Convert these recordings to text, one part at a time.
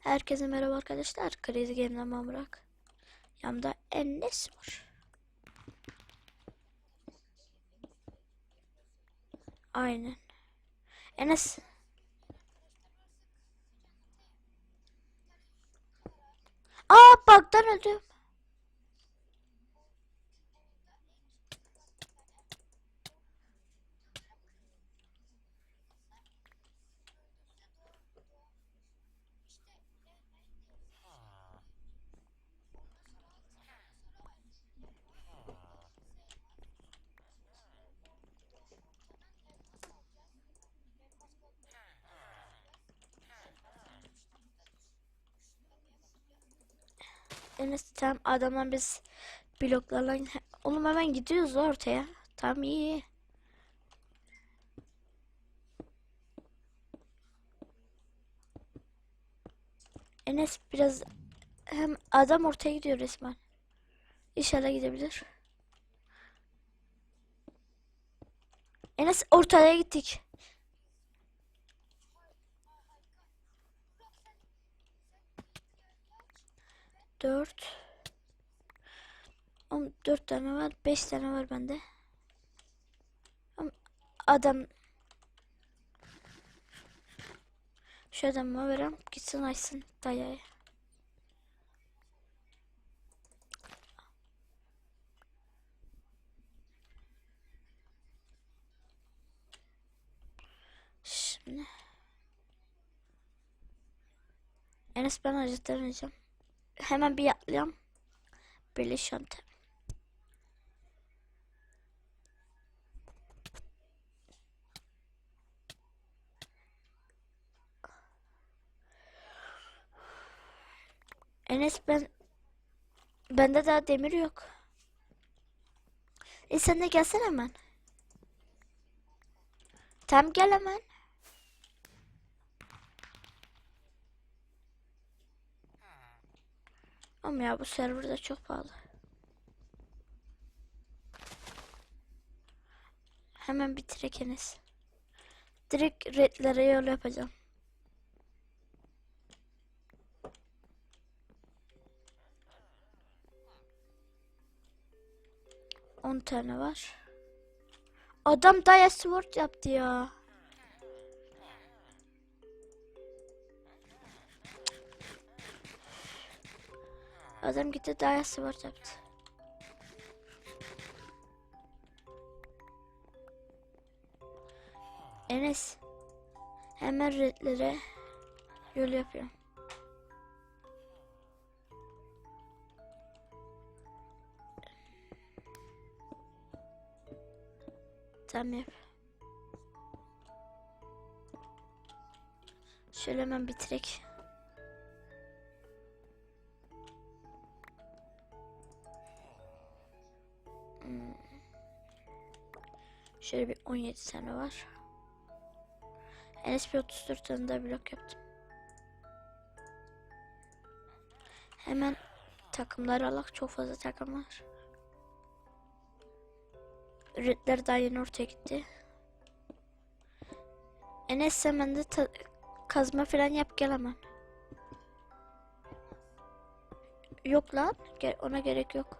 Herkese merhaba arkadaşlar. Crazy Game'den ben Burak. Yanımda Enes var. Aynen. Enes. Aa bug'dan öldüm. Enes tamam adamdan biz bloklarla oğlum hemen gidiyoruz ortaya. Tamam iyi. Enes biraz hem adam ortaya gidiyor resmen. İnşallah gidebilir. Enes ortaya gittik. Dört. Oğlum dört tane var. Beş tane var bende. Adam. Şu adama verem. Gitsin açsın dayağı. Şimdi. Enes ben acıtırmayacağım. Hemen bir atlayalım. Birleş yöntem. Enes ben bende daha demir yok. E sen de gelsene hemen. Tam gel hemen. Ama ya bu server de çok pahalı. Hemen bitirek Enes. Direkt redlere yol yapacağım. On tane var. Adam Daya Sword yaptı ya. Adam gitti Daya Sword yaptı. Enes. Hemen redlere yol yapıyorum. Tamam yap. Şöyle hemen bitirek. Şöyle bir 17 tane var. NSP 34 tane daha blok yaptım. Hemen takımları alak. Çok fazla takım var. Üretler daha yeni ortaya gitti. Enes hemen de ta- kazma falan yap gel hemen. Yok lan. Ona gerek yok.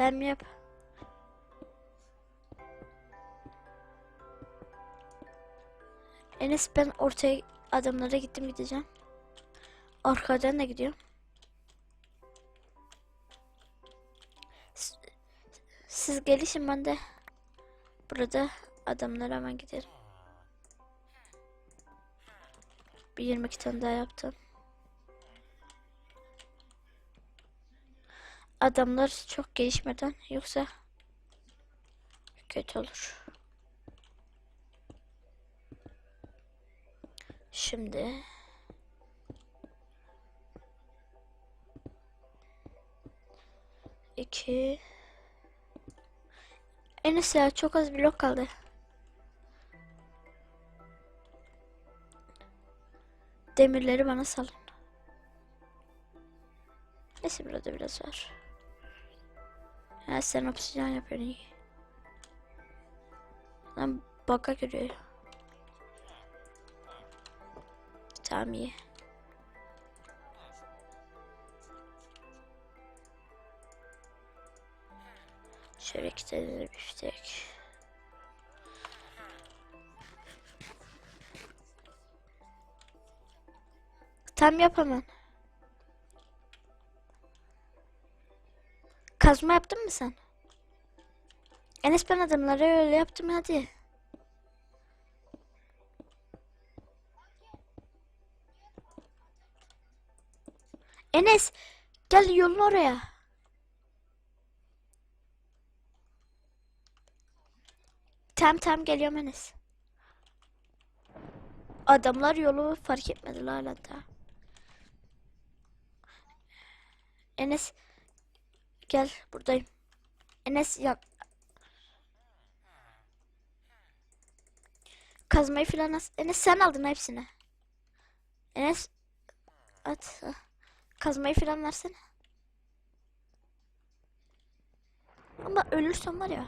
Tamam yap. Enes ben ortaya adamlara gittim gideceğim. Arkadan da gidiyorum. Siz gelişin ben de burada adamlara hemen giderim. Bir 22 tane daha yaptım. Adamlar çok gelişmeden yoksa kötü olur. Şimdi iki Enes ya çok az blok kaldı. Demirleri bana salın. Neyse burada biraz var. Ha sen obsidyen yapıyorsun iyi. Lan baka giriyor. Tamam iyi. Şöyle iki tane biftek. Tam yap hemen. Kazma yaptın mı sen? Enes ben adamlara öyle yaptım hadi. Enes gel yolun oraya. Tam tam geliyorum Enes. Adamlar yolu fark etmediler hala da. Enes gel buradayım. Enes ya kazmayı filan as- Enes sen aldın hepsini. Enes at. Kazmayı filan versene. Ama ölürsem var ya.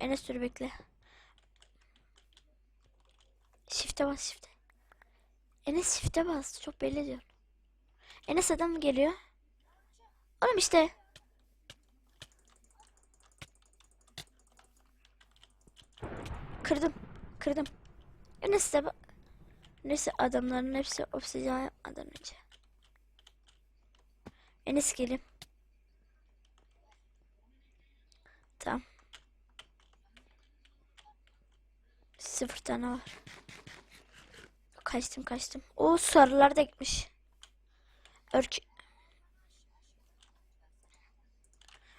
Enes dur bekle. Shift'e bas shift'e. Enes shift'e bas. Çok belli diyor. Enes adam geliyor? Oğlum işte. Kırdım. Kırdım. Enes de Neyse adamların hepsi obsidyen yapmadan önce. Enes gelin. Tamam. Sıfır tane var. Kaçtım kaçtım. O sarılar da gitmiş. Örk.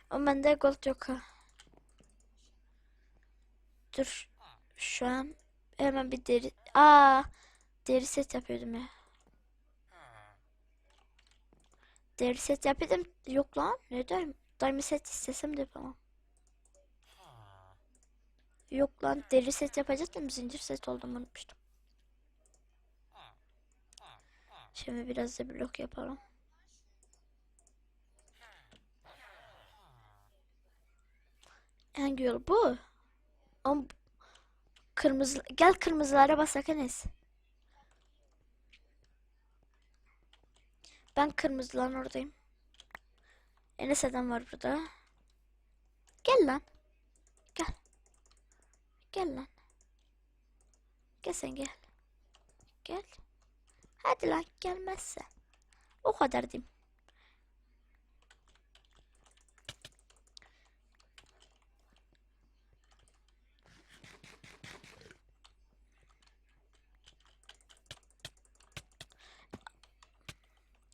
Ama bende gold yok ha. Dur. Şu an hemen bir deri... Aa, deri set yapıyordum ya. Deri set yapıyordum. Yok lan. Ne derim? Diamond set istesem de yapamam. Yok lan deri set yapacaktım. Zincir set olduğumu unutmuştum. Şimdi biraz da blok yapalım. Hangi bu? Ama kırmızı gel kırmızılara basak Enes. Ben kırmızıların oradayım. Enes adam var burada. Gel lan. Gel. Gel lan. Gel sen gel. Gel. Hadi lan gelmezse. O kadar diyeyim.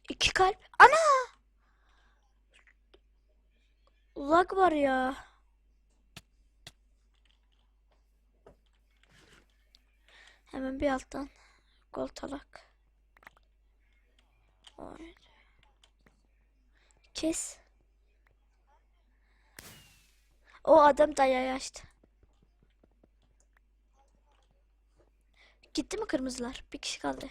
İki kalp. Ana! Lag var ya. Hemen bir alttan gol talak. Oy. Kes. O adam dayağı açtı. Gitti mi kırmızılar? Bir kişi kaldı.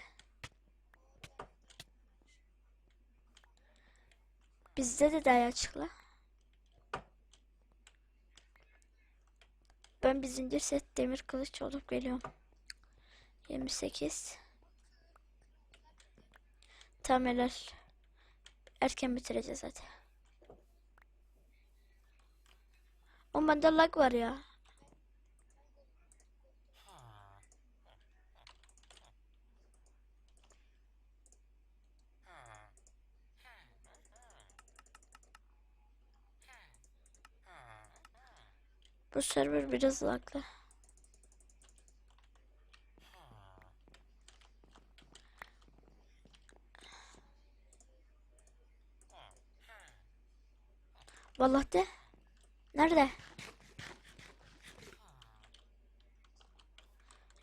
Bizde de dayağı çıktı. Ben bir zincir set demir kılıç olup geliyorum. 28 Tamam helal. Erken bitireceğiz hadi. O bende lag var ya. Bu server biraz laglı. Vallahi de. Nerede?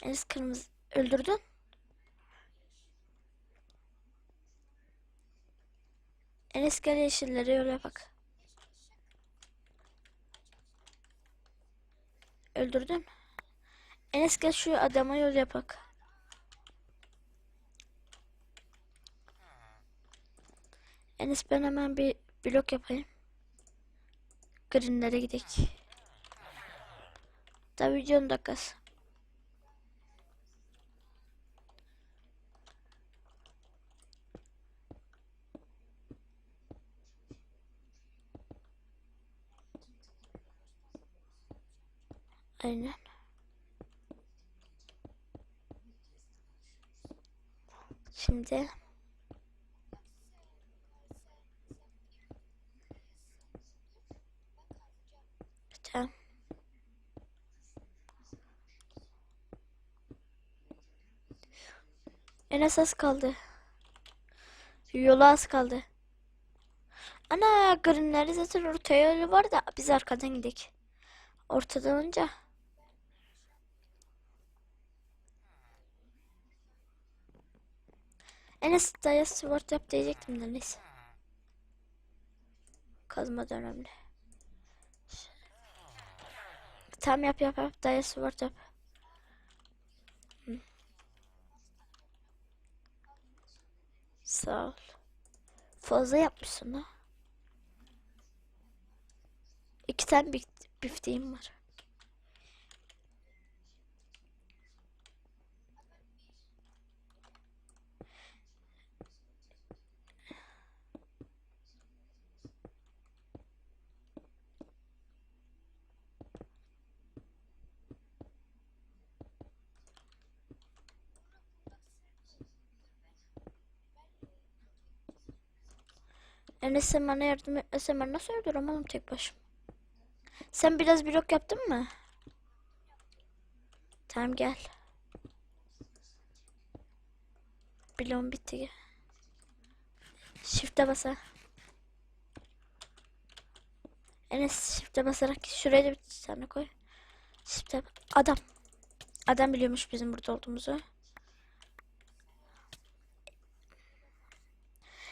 Enes kırmızı öldürdün. Enes gel yeşillere öyle bak. Öldürdün. Enes gel şu adama yol yapak. Enes ben hemen bir blok yapayım. Green'lere gidelim. Da videonun dakikası. Aynen. Şimdi Enes az kaldı. Yola az kaldı. Ana greenleri zaten ortaya yolu var da biz arkadan gidelim. Ortadan önce. Enes daya sword yap diyecektim de neyse. Kazma da önemli. Tamam yap yap yap daya sword yap. Sağ ol. Fazla yapmışsın ha. İki tane bif bifteğim var. Enes sen bana yardım etmesen ben nasıl öldürürüm oğlum tek başıma. Sen biraz blok yaptın mı? Tamam gel. Bloğum bitti. Shift'e basa. Enes shift'e basarak şuraya da bir tane koy. Shift'e adam. Adam biliyormuş bizim burada olduğumuzu.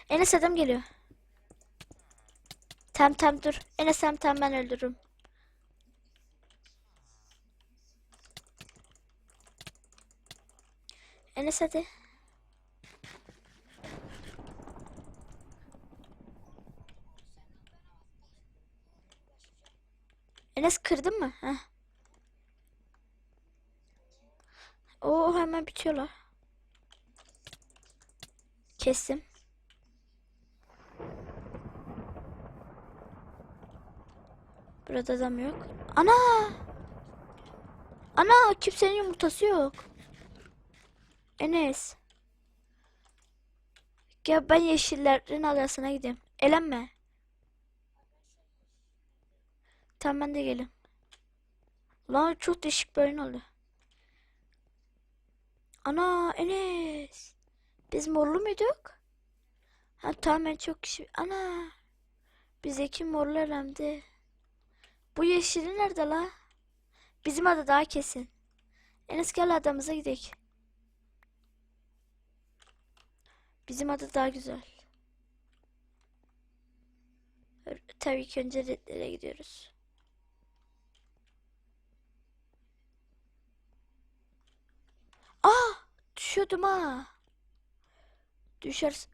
Enes adam geliyor. Tam tam dur. Enes tam tam ben öldürürüm. Enes hadi. Enes kırdın mı? Heh. Oo hemen bitiyorlar. Kestim. Burada adam yok. Ana! Ana kimsenin yumurtası yok. Enes. Gel ben yeşillerin alasına gideyim. Elenme. Tamam ben de gelin. Lan çok değişik bir oyun oldu. Ana Enes. Biz morlu muyduk? Ha tamam ben çok kişi. Ana. Bizdeki morlu elemdi. Bu yeşili nerede la? Bizim adı daha kesin. Enes gel adamıza gidelim. Bizim adı daha güzel. Tabii ki önce redlere gidiyoruz. Aa! Düşüyordum ha. Düşer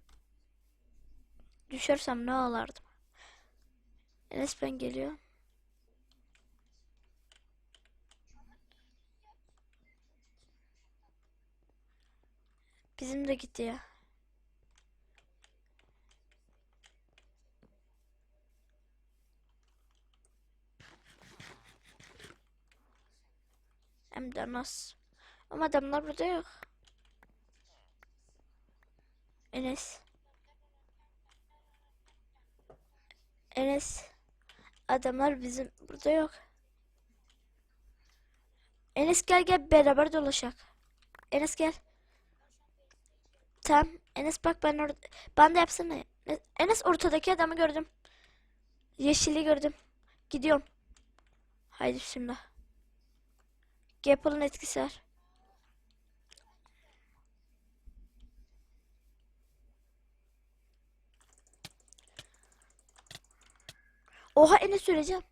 Düşersem ne ağlardım. Enes ben geliyor. Bizim de gitti ya. Hem de nasıl? Ama adamlar burada yok. Enes. Enes. Adamlar bizim burada yok. Enes gel gel beraber dolaşak. Enes gel. Tamam. Enes bak ben orada. Ben de yapsana. Enes ortadaki adamı gördüm. Yeşili gördüm. Gidiyorum. Haydi şimdi. Gapple'ın etkisi var. Oha Enes öleceğim.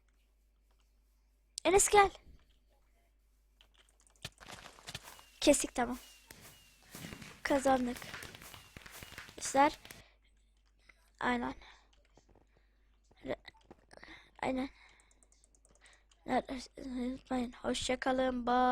Enes gel. Kesik tamam. Kazandık. İşler. Aynen. Aynen. Unutmayın. Hoşça kalın. Bye.